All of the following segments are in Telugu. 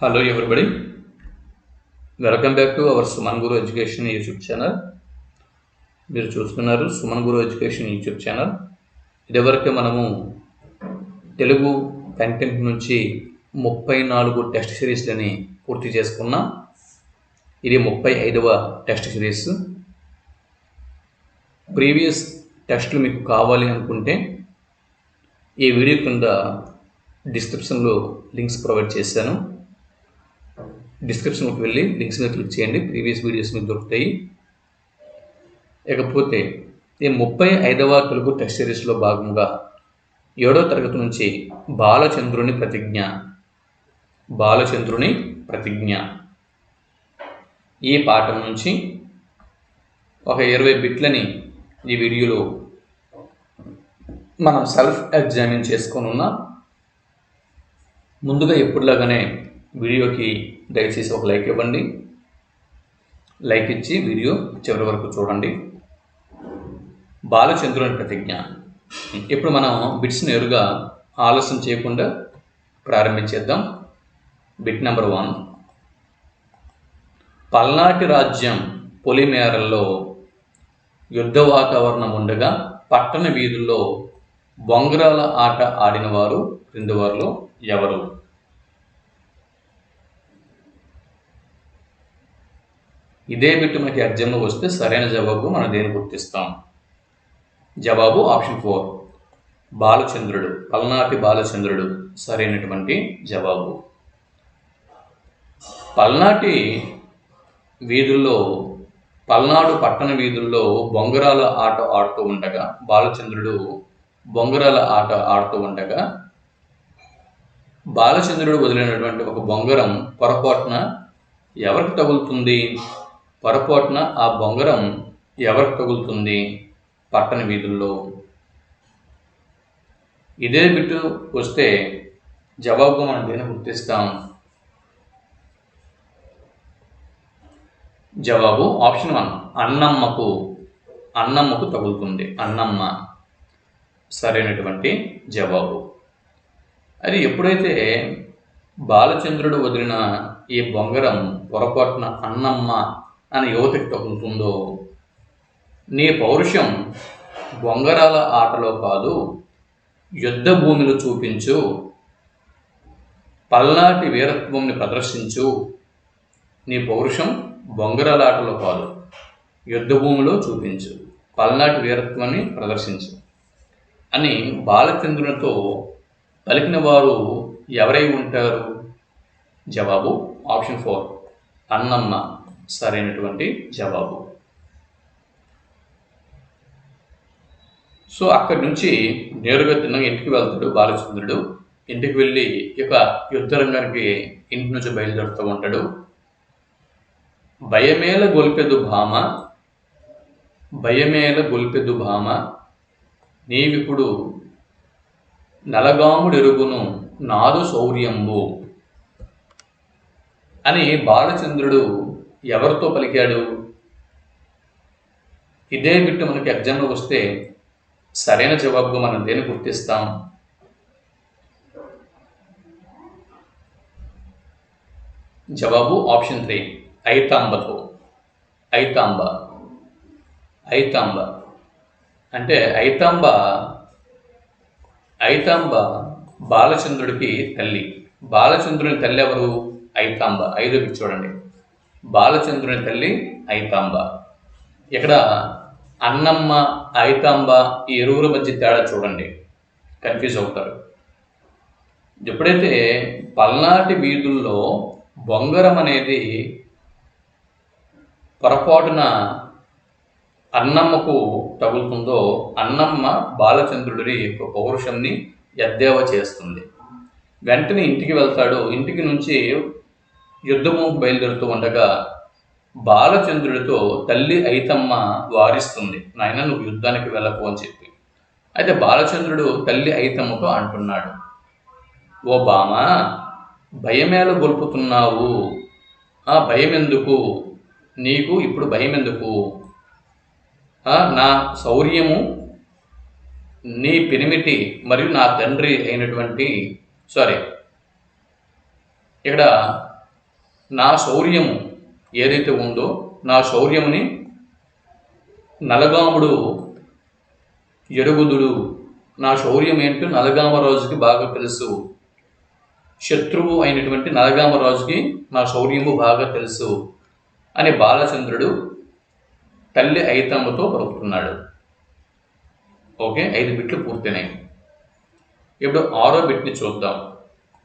Hello everybody welcome back to our Suman Guru education YouTube channel మీరు చూస్తున్నారు Suman Guru education YouTube channel ఇదివరకే మనము తెలుగు కంటెంట్ నుంచి ముప్పై నాలుగు టెస్ట్ సిరీస్లని పూర్తి చేసుకున్నాం. ఇది ముప్పై ఐదవ టెస్ట్ సిరీస్ ప్రీవియస్ టెస్ట్లు మీకు కావాలి అనుకుంటే ఈ వీడియో కింద డిస్క్రిప్షన్లో లింక్స్ ప్రొవైడ్ చేశాను. డిస్క్రిప్షన్కి వెళ్ళి లింక్స్ మీద క్లిక్ చేయండి. ప్రీవియస్ వీడియోస్ మీకు దొరుకుతాయి. ఇకపోతే ఈ ముప్పై ఐదవ తెలుగు టెస్ట్ సిరీస్లో భాగంగా ఏడో తరగతి నుంచి బాలచంద్రుని ప్రతిజ్ఞ. బాలచంద్రుని ప్రతిజ్ఞ. ఈ పాఠం నుంచి ఒక ఇరవై బిట్లని ఈ వీడియోలో మనం సెల్ఫ్ ఎగ్జామిన్ చేసుకొని ఉన్నాం ముందుగా ఎప్పుడులాగానే వీడియోకి దయచేసి ఒక లైక్ ఇవ్వండి. లైక్ ఇచ్చి వీడియో చివరి వరకు చూడండి. బాలచంద్రుని ప్రతిజ్ఞ. ఇప్పుడు మనం బిట్స్ నేరుగా ఆలస్యం చేయకుండా ప్రారంభించేద్దాం. Bit number one. పల్నాటి రాజ్యం పొలిమేరల్లో యుద్ధ వాతావరణం ఉండగా పట్టణ వీధుల్లో బొంగరాల ఆట ఆడినవారు క్రింది వారిలో ఎవరు? ఇదే బిట్టు మనకి ఎగ్జామ్లో వస్తే సరైన జవాబు మనం దేని గుర్తిస్తాం? జవాబు ఆప్షన్ ఫోర్. బాలచంద్రుడు పల్నాటి బాలచంద్రుడు సరైనటువంటి జవాబు. పల్నాటి వీధుల్లో పల్నాడు పట్టణ వీధుల్లో బొంగరాల ఆట ఆడుతూ ఉండగా బాలచంద్రుడు బొంగరాల ఆట ఆడుతూ ఉండగా బాలచంద్రుడు వదిలినటువంటి ఒక బొంగరం పొరపాటున ఎవరికి తగులుతుంది? పొరపాటున ఆ బొంగరం ఎవరికి తగులుతుంది? పట్టణ వీధుల్లో. ఇదే బిట్టు వస్తే జవాబుగా మనం దేని గుర్తిస్తాం? జవాబు ఆప్షన్ వన్ అన్నమ్మకు. అన్నమ్మకు తగులుతుంది. అన్నమ్మ. సరైనటువంటి జవాబు. అది ఎప్పుడైతే బాలచంద్రుడు వదిలిన ఈ బొంగరం పొరపాటున అన్నమ్మ అని యువతికి తగులుతుందో? నీ పౌరుషం బొంగరాల ఆటలో కాదు యుద్ధ భూమిలో చూపించు పల్నాటి వీరత్వంని ప్రదర్శించు. నీ పౌరుషం బొంగరాల ఆటలో కాదు యుద్ధ భూమిలో చూపించు పల్నాటి వీరత్వాన్ని ప్రదర్శించు. అని బాలచంద్రునితో పలికిన వారు ఎవరై ఉంటారు? జవాబు ఆప్షన్ ఫోర్ అన్నమ్మ. సరైనటువంటి జవాబు. సో అక్కడి నుంచి నేరుగా తిన్న ఇంటికి వెళ్తాడు బాలచంద్రుడు. ఇంటికి వెళ్ళి ఇక యుద్ధరంగానికి ఇంటి నుంచి బయలుదేరుతూ ఉంటాడు. భయమేల గొల్పెదు భామ భయమేల గొల్పెదు భామ నీవిప్పుడు నలగాముడెరుగును నాదు శౌర్యంబు అని బాలచంద్రుడు ఎవరితో పలికాడు? ఇదే బిట్టు మనకి ఎగ్జామ్లో వస్తే సరైన జవాబుగా మనం దేని గుర్తిస్తాం? జవాబు ఆప్షన్ త్రీ ఐతాంబతో ఐతాంబ ఐతాంబ. అంటే ఐతాంబ ఐతాంబ బాలచంద్రుడికి తల్లి. బాలచంద్రుని తల్లి ఎవరు? ఐతాంబ. ఐదు చూడండి. బాలచంద్రుని తల్లి ఐతాంబ. ఇక్కడ అన్నమ్మ ఐతాంబ ఈ ఇరువురు మధ్య తేడా చూడండి. కన్ఫ్యూజ్ అవుతారు. ఎప్పుడైతే పల్నాటి వీధుల్లో బొంగరం అనేది పొరపాటున అన్నమ్మకు తగులుతుందో అన్నమ్మ బాలచంద్రుడి యొక్క పౌరుషంని ఎద్దేవా చేస్తుంది. వెంటనే ఇంటికి వెళ్తాడు. ఇంటికి నుంచి యుద్ధము బయలుదేరుతూ ఉండగా బాలచంద్రుడితో తల్లి ఐతమ్మ వారిస్తుంది నాయన నువ్వు యుద్ధానికి వెళ్ళకు అని చెప్పి. అయితే బాలచంద్రుడు తల్లి ఐతమ్మతో అంటున్నాడు ఓ బామ భయమేల గొలుపుతున్నావు. ఆ భయం ఎందుకు నీకు ఇప్పుడు భయం ఎందుకు నా శౌర్యము నీ పెనిమిటి మరియు నా తండ్రి అయినటువంటి సారీ ఇక్కడ నా శౌర్యము ఏదైతే ఉందో నా శౌర్యముని నలగాముడు ఎరుగుదుడు. నా శౌర్యం ఏంటో నలగామరాజుకి బాగా తెలుసు. శత్రువు అయినటువంటి నలగామరాజుకి నా శౌర్యము బాగా తెలుసు అని బాలచంద్రుడు తల్లి ఐతమ్మతో పలుకుతున్నాడు. ఓకే ఐదు బిట్లు పూర్తయినాయి. ఇప్పుడు ఆరో బిట్ని చూద్దాం.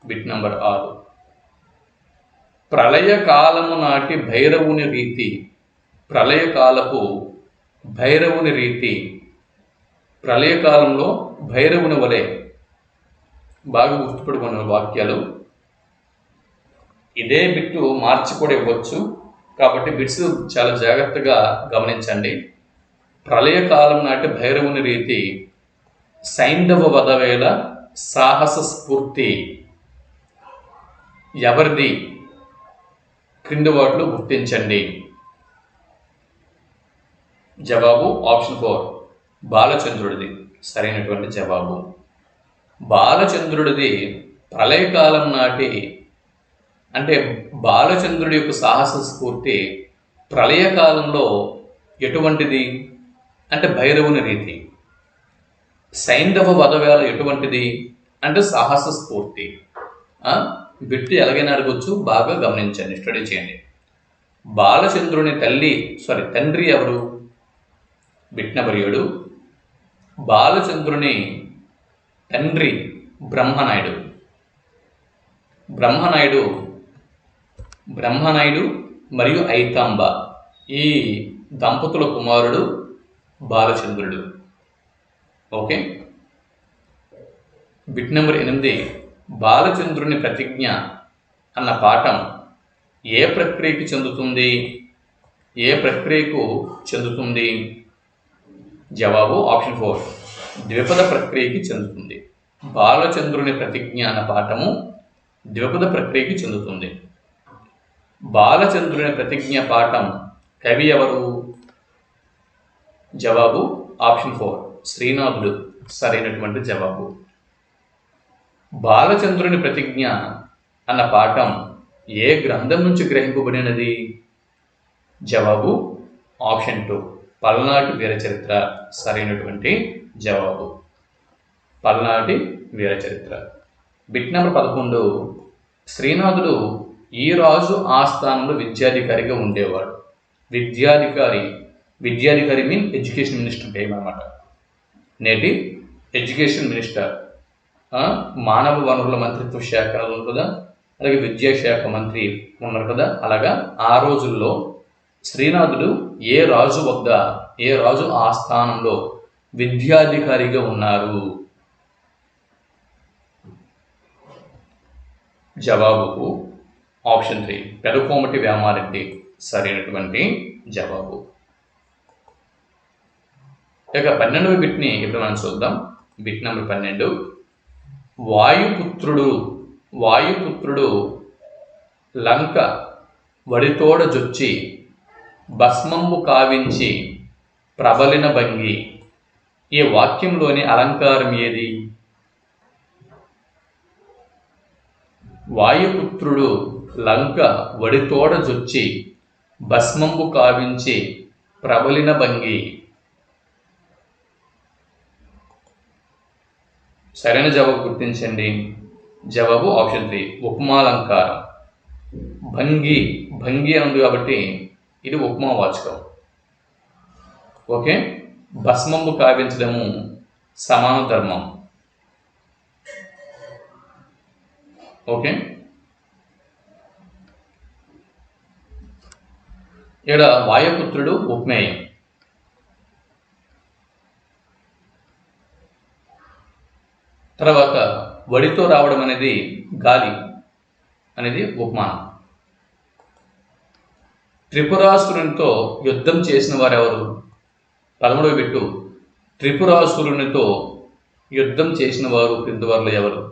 బిట్ నెంబర్ ఆరు. ప్రళయకాలము నాటి భైరవుని రీతి ప్రళయకాలపు భైరవుని రీతి ప్రళయకాలంలో భైరవుని వలె బాగా గుర్తుపెట్టుకున్న వాక్యాలు. ఇదే బిట్టు మార్చి కూడా ఇవ్వచ్చు. కాబట్టి బిట్స్ చాలా జాగ్రత్తగా గమనించండి. ప్రళయకాలం నాటి భైరవుని రీతి సైంధవ వదవేళ సాహస స్ఫూర్తి ఎవరిది? క్రింది వాటిలో గుర్తించండి. జవాబు ఆప్షన్ ఫోర్. బాలచంద్రుడిది. సరైనటువంటి జవాబు. బాలచంద్రుడిది ప్రళయకాలం నాటి అంటే బాలచంద్రుడి యొక్క సాహస స్ఫూర్తి ప్రళయకాలంలో ఎటువంటిది? అంటే భైరవుని రీతి. సైంధవ వధవేళ ఎటువంటిది? అంటే సాహస స్ఫూర్తి. బిట్టు ఎలాగైనా అడగొచ్చు బాగా గమనించండి స్టడీ చేయండి. బాలచంద్రుని తల్లి సారీ తండ్రి ఎవరు? బిట్ నెంబర్ ఏడు. బాలచంద్రుని తండ్రి బ్రహ్మనాయుడు. బ్రహ్మనాయుడు బ్రహ్మనాయుడు మరియు ఐతాంబ. ఈ దంపతుల కుమారుడు బాలచంద్రుడు. ఓకే? బిట్ నెంబర్ ఎనిమిది. బాలచంద్రుని ప్రతిజ్ఞ అన్న పాఠం ఏ ప్రక్రియకి చెందుతుంది? ఏ ప్రక్రియకు చెందుతుంది? జవాబు ఆప్షన్ ఫోర్. ద్విపద ప్రక్రియకి చెందుతుంది. బాలచంద్రుని ప్రతిజ్ఞ అన్న పాఠము ద్విపద ప్రక్రియకి చెందుతుంది. బాలచంద్రుని ప్రతిజ్ఞ పాఠం కవి ఎవరు? జవాబు ఆప్షన్ ఫోర్. శ్రీనాథుడు. సరైనటువంటి జవాబు. బాలచంద్రుని ప్రతిజ్ఞ అన్న పాఠం ఏ గ్రంథం నుంచి గ్రహింపబడినది? జవాబు ఆప్షన్ టూ. పల్నాటి వీరచరిత్ర సరైనటువంటి జవాబు. పల్నాటి వీరచరిత్ర బిట్ నెంబర్ పదకొండు. శ్రీనాథుడు ఈ రాజు ఆస్థానంలో విద్యాధికారిగా ఉండేవాడు. విద్యాధికారి. విద్యాధికారి మీన్ ఎడ్యుకేషన్ మినిస్టర్ టైం అనమాట నేటి ఎడ్యుకేషన్ మినిస్టర్. మానవ వనరుల మంత్రిత్వ శాఖ ఉంది కదా? అలాగే విద్యాశాఖ మంత్రి ఉన్నారు కదా? అలాగా ఆ రోజుల్లో శ్రీనాథుడు ఏ రాజు వద్ద ఏ రాజు ఆస్థానంలో విద్యాధికారిగా ఉన్నారు? జవాబుకు ఆప్షన్ త్రీ. పెరుకోమటి వ్యామారెడ్డి సరైనటువంటి జవాబు. ఇక పన్నెండవ బిట్ని ఇప్పుడు మనం చూద్దాం. బిట్ నెంబర్ పన్నెండు. వాయుపుత్రుడు వాయుపుత్రుడు లంక వడితోడ జొచ్చి భస్మంబు కావించి ప్రబలిన భంగి. ఈ వాక్యంలోని అలంకారం ఏది? వాయుపుత్రుడు లంక వడితోడ జొచ్చి భస్మంబు కావించి ప్రబలిన భంగి. సరైన జవాబు గుర్తించండి. జవాబు ఆప్షన్ త్రీ ఉపమాలంకారం. భంగి భంగి అని ఉంది కాబట్టి ఇది ఉపమా వాచకం. ఓకే? భస్మంబు కావించడము సమాన ధర్మం. ఓకే? ఇక్కడ వాయుపుత్రుడు ఉపమేయం. తర్వాత వడితో రావడం అనేది గాలి అనేది ఉపమానం. త్రిపురాసురునితో యుద్ధం చేసిన వారు ఎవరు పదమూడవ పెట్టు త్రిపురాసురునితో యుద్ధం చేసిన వారు క్రింది వారిలో ఎవరు?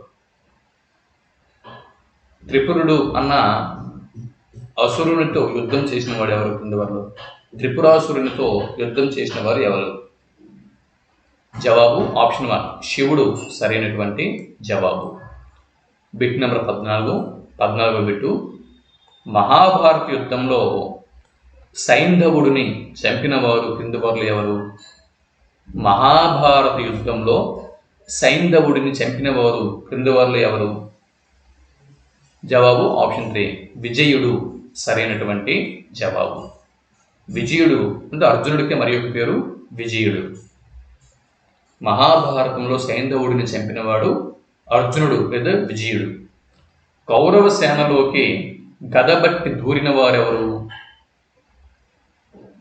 త్రిపురుడు అన్న అసురునితో యుద్ధం చేసిన వాడు ఎవరు క్రింది వారు త్రిపురాసురునితో యుద్ధం చేసిన వారు ఎవరు? జవాబు ఆప్షన్ వన్. శివుడు సరైనటువంటి జవాబు. బిట్ నెంబర్ పద్నాలుగు పద్నాలుగో బిట్టు. మహాభారత యుద్ధంలో సైంధవుడిని చంపిన వారు క్రింది ఎవరు? మహాభారత యుద్ధంలో సైంధవుడిని చంపిన వారు క్రింది ఎవరు? జవాబు ఆప్షన్ త్రీ. విజయుడు సరైనటువంటి జవాబు. విజయుడు అంటే అర్జునుడికి మరి పేరు విజయుడు. మహాభారతంలో సైంధవుడిని చంపినవాడు అర్జునుడు లేదా విజయుడు. కౌరవ సేనలోకి గదబట్టి దూరిన వారెవరు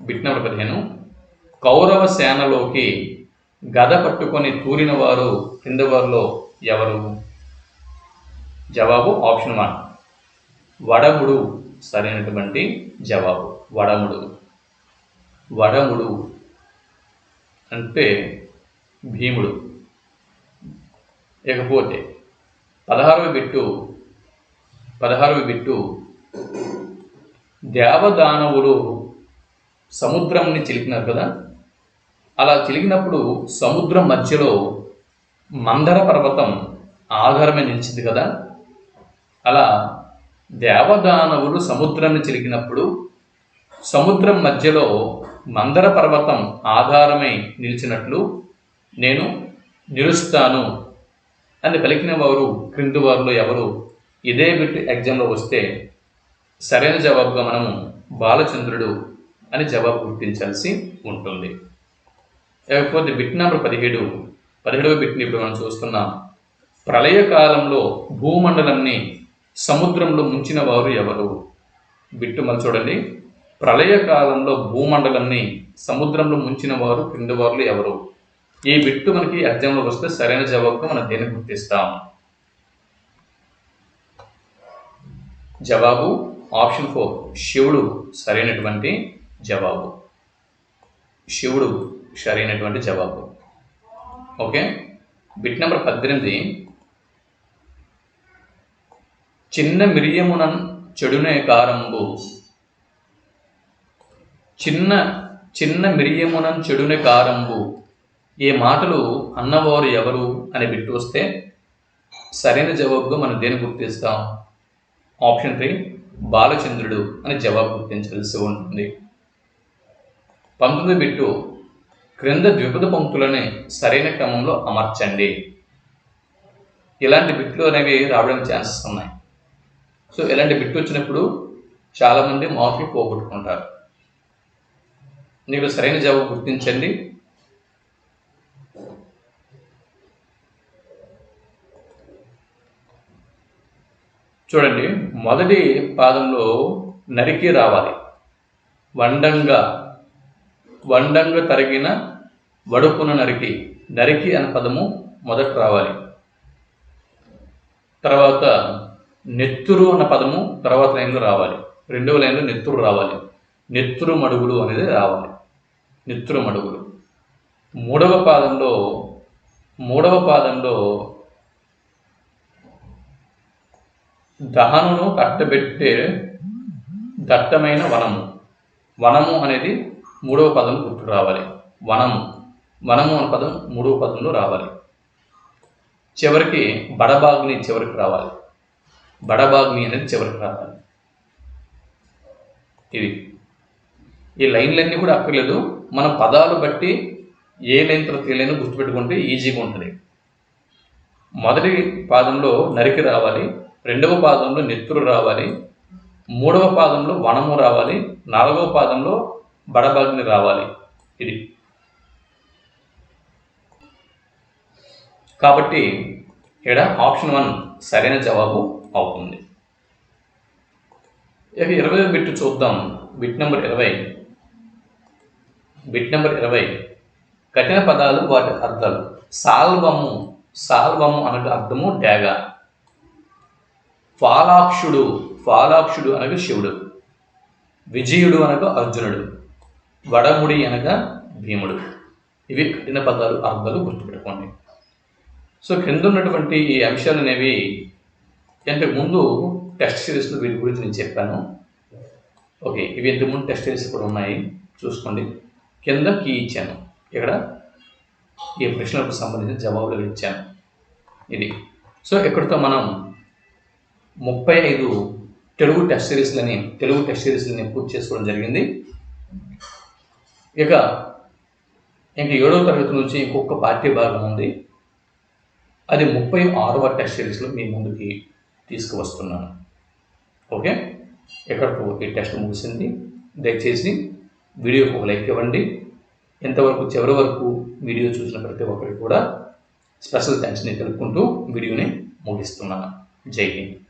బిట్ పదిహేను. కౌరవ సేనలోకి గద పట్టుకొని తూరిన వారు కింద వారిలో ఎవరు? జవాబు ఆప్షన్ వన్. వడముడు సరైనటువంటి జవాబు. వడముడు. వడముడు అంటే భీముడు. ఇకపోతే పదహారవ బిట్టు పదహారవ బిట్టు దేవదానవులు సముద్రంని చిలికినారు కదా? అలా చిలికినప్పుడు సముద్రం మధ్యలో మందర పర్వతం ఆధారమే నిలిచింది కదా? అలా దేవదానవులు సముద్రాన్ని చిలికినప్పుడు సముద్రం మధ్యలో మందర పర్వతం ఆధారమై నిలిచినట్లు నేను నిలుస్తాను అని పలికిన వారు క్రింది వారిలో ఎవరు? ఇదే బిట్ ఎగ్జామ్లో వస్తే సరైన జవాబుగా మనము బాలచంద్రుడు అని జవాబు గుర్తించాల్సి ఉంటుంది. లేకపోతే బిట్ నెంబర్ పదిహేడు పదిహేడవ బిట్ని ఇప్పుడు మనం చూస్తున్నాం ప్రళయకాలంలో భూమండలాన్ని సముద్రంలో ముంచిన వారు ఎవరు? బిట్టు మళ్ళీ చూడండి. ప్రళయకాలంలో భూమండలాన్ని సముద్రంలో ముంచిన వారు క్రింది వారులు ఎవరు? ఈ బిట్టు మనకి ఎగ్జామ్లో వస్తే సరైన జవాబుగా మనం దేన్ని గుర్తిస్తాం. జవాబు ఆప్షన్ ఫోర్ శివుడు సరైనటువంటి జవాబు. శివుడు సరైనటువంటి జవాబు. ఓకే? బిట్ నెంబర్ పద్దెనిమిది. చిన్న మిరియమునన్ చెడునే కారంబు. చిన్న చిన్న మిరియమునన్ చెడునే కారంబు. ఈ మాటలు అన్నవారు ఎవరు అని బిట్టు వస్తే సరైన జవాబుగా మనం దేని గుర్తిస్తాం? ఆప్షన్ త్రీ బాలచంద్రుడు అని జవాబు గుర్తించాల్సి ఉంటుంది. పంతొమ్మిది బిట్టు క్రింద ద్విపద పంక్తులని సరైన క్రమంలో అమర్చండి. ఇలాంటి బిట్లు అనేవి రావడానికి ఛాన్సెస్ ఉన్నాయి. సో ఇలాంటి బిట్టు వచ్చినప్పుడు చాలామంది మార్కులు పోగొట్టుకుంటారు. మీరు సరైన జవాబు గుర్తించండి. చూడండి మొదటి పాదంలో నరికి రావాలి. వండంగా వండంగా తరిగిన వడుపున నరికి నరికి అనే పదము మొదట రావాలి. తర్వాత నెత్తురు అన్న పదము తర్వాత లైన్లో రావాలి. రెండవ లైన్లో నెత్తురు రావాలి. నెత్తురు మడుగులు అనేది రావాలి. నెత్తురు మడుగులు. మూడవ పాదంలో మూడవ పాదంలో దహనును కట్టబెట్టే దట్టమైన వనము. వనము అనేది మూడవ పదం గుర్తు రావాలి వనము. వనము అనే పదం మూడవ పదంలో రావాలి. చివరికి బడబాగ్ని చివరికి రావాలి. బడబాగ్ని అనేది చివరికి రావాలి. ఇది. ఈ లైన్లన్నీ కూడా అక్కర్లేదు. మన పదాలు బట్టి ఏ లైన్ తర్వాత ఏ లైన్ గుర్తుపెట్టుకుంటే ఈజీగా ఉంటుంది. మొదటి పాదంలో నరికి రావాలి. రెండవ పాదంలో నెత్తురు రావాలి మూడవ పాదంలో వనము రావాలి నాలుగవ పాదంలో బడబాగ్ని రావాలి. ఇది. కాబట్టి ఇక్కడ ఆప్షన్ వన్ సరైన జవాబు అవుతుంది. ఇక ఇరవై బిట్ చూద్దాం. బిట్ నెంబర్ ఇరవై. బిట్ నెంబర్ ఇరవై. కఠిన పదాలు వాటి అర్థాలు. సాల్వము. సాల్వము అనగా అర్థము డ్యాగా. ఫాలాక్షుడు ఫాలాక్షుడు అనగా శివుడు. విజయుడు అనగా అర్జునుడు. వడముడి అనగా భీముడు. ఇవి కఠిన పదాలు అర్థాలు గుర్తుపెట్టుకోండి. సో క్రింద ఉన్నటువంటి ఈ అంశాలు అనేవి ఇంతకు ముందు టెస్ట్ సిరీస్లో వీటి గురించి నేను చెప్పాను. ఓకే ఇవి ఇంతకు ముందు టెస్ట్ సిరీస్ కూడా ఉన్నాయి. చూసుకోండి. కింద కీ ఇచ్చాను ఇక్కడ ఈ ప్రశ్నలకు సంబంధించిన జవాబులు ఇచ్చాను. ఇది. సో ఇక్కడితో మనం ముప్పై ఐదు తెలుగు టెస్ట్ సిరీస్లని తెలుగు టెస్ట్ సిరీస్లని పూర్తి చేసుకోవడం జరిగింది. ఇక ఇంక ఏడవ తరగతి నుంచి ఇంకొక పార్టీ భాగం ఉంది. అది ముప్పై ఆరవ టెస్ట్ సిరీస్లో మీ ముందుకి తీసుకువస్తున్నాను. ఓకే? ఇక్కడకు ఈ టెస్ట్ ముగిసింది. దయచేసి వీడియోకి ఒక లైక్ ఇవ్వండి. ఇంతవరకు చివరి వరకు వీడియో చూసిన ప్రతి ఒక్కరికి కూడా స్పెషల్ థ్యాంక్స్ని తెలుపుకుంటూ వీడియోని ముగిస్తున్నాను. జై హింద్.